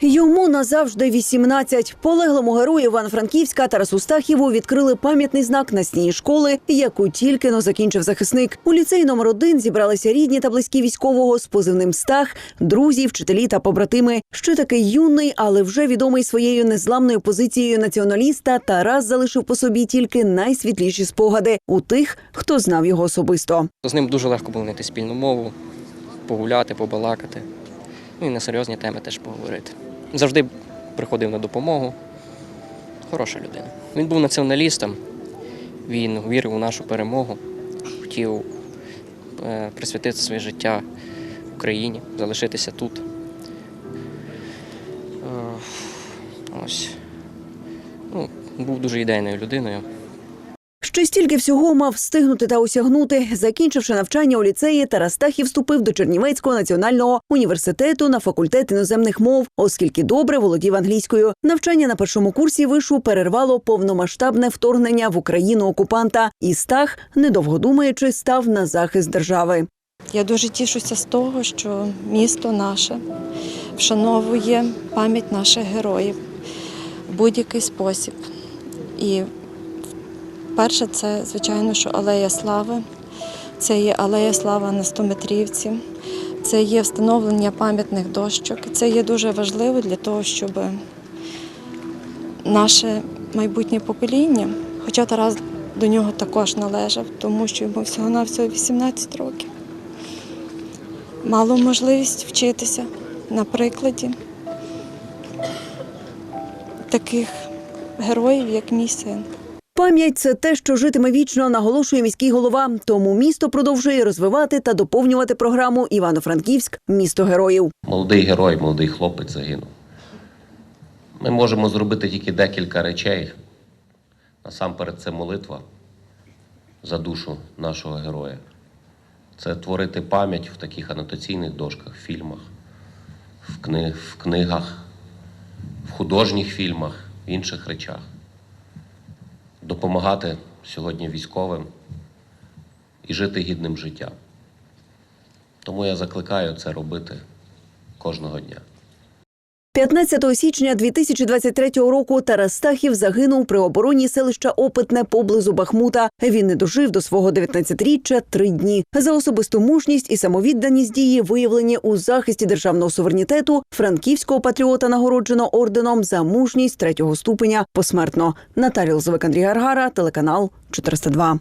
Йому назавжди 18. Полеглому герою Івано-Франківська Тарасу Стахіву відкрили пам'ятний знак на стіні школи, яку тільки но закінчив захисник. У ліцеї номер один зібралися рідні та близькі військового з позивним Стах, друзі, вчителі та побратими. Ще такий юний, але вже відомий своєю незламною позицією націоналіста. Тарас залишив по собі тільки найсвітліші спогади у тих, хто знав його особисто. З ним дуже легко було знайти спільну мову, погуляти, побалакати. Ну і на серйозні теми теж поговорити. Завжди приходив на допомогу. Хороша людина. Він був націоналістом, він вірив у нашу перемогу, хотів е, присвятити своє життя Україні, залишитися тут. Е, Ось. Ну, був дуже ідейною людиною. Ще стільки всього мав встигнути та осягнути. Закінчивши навчання у ліцеї, Тарас Стахів вступив до Чернівецького національного університету на факультет іноземних мов, оскільки добре володів англійською. Навчання на першому курсі вишу перервало повномасштабне вторгнення в Україну окупанта, і Стах, недовго думаючи, став на захист держави. Я дуже тішуся з того, що місто наше вшановує пам'ять наших героїв в будь-який спосіб. І перше, це, звичайно, що Алея Слави, це є Алея Слави на 100-метрівці, це є встановлення пам'ятних дощок. Це є дуже важливо для того, щоб наше майбутнє покоління, хоча Тарас до нього також належав, тому що йому всього-навсього 18 років мало можливість вчитися на прикладі таких героїв, як мій син. Пам'ять це те, що житиме вічно, наголошує міський голова. Тому місто продовжує розвивати та доповнювати програму Івано-Франківськ місто героїв. Молодий герой, молодий хлопець загинув. Ми можемо зробити тільки декілька речей. Насамперед, це молитва за душу нашого героя. Це творити пам'ять в таких анотаційних дошках, фільмах, в, книгах, в художніх фільмах, в інших речах. Допомагати сьогодні військовим і жити гідним життям. Тому я закликаю це робити кожного дня. 15 січня 2023 року Тарас Стахів загинув при обороні селища Опитне поблизу Бахмута. Він не дожив до свого 19-річчя три дні. За особисту мужність і самовідданість дії виявлені у захисті державного суверенітету франківського патріота нагороджено орденом за мужність третього ступеня посмертно. Наталія Лозовик, Андрій Гаргара, телеканал 402.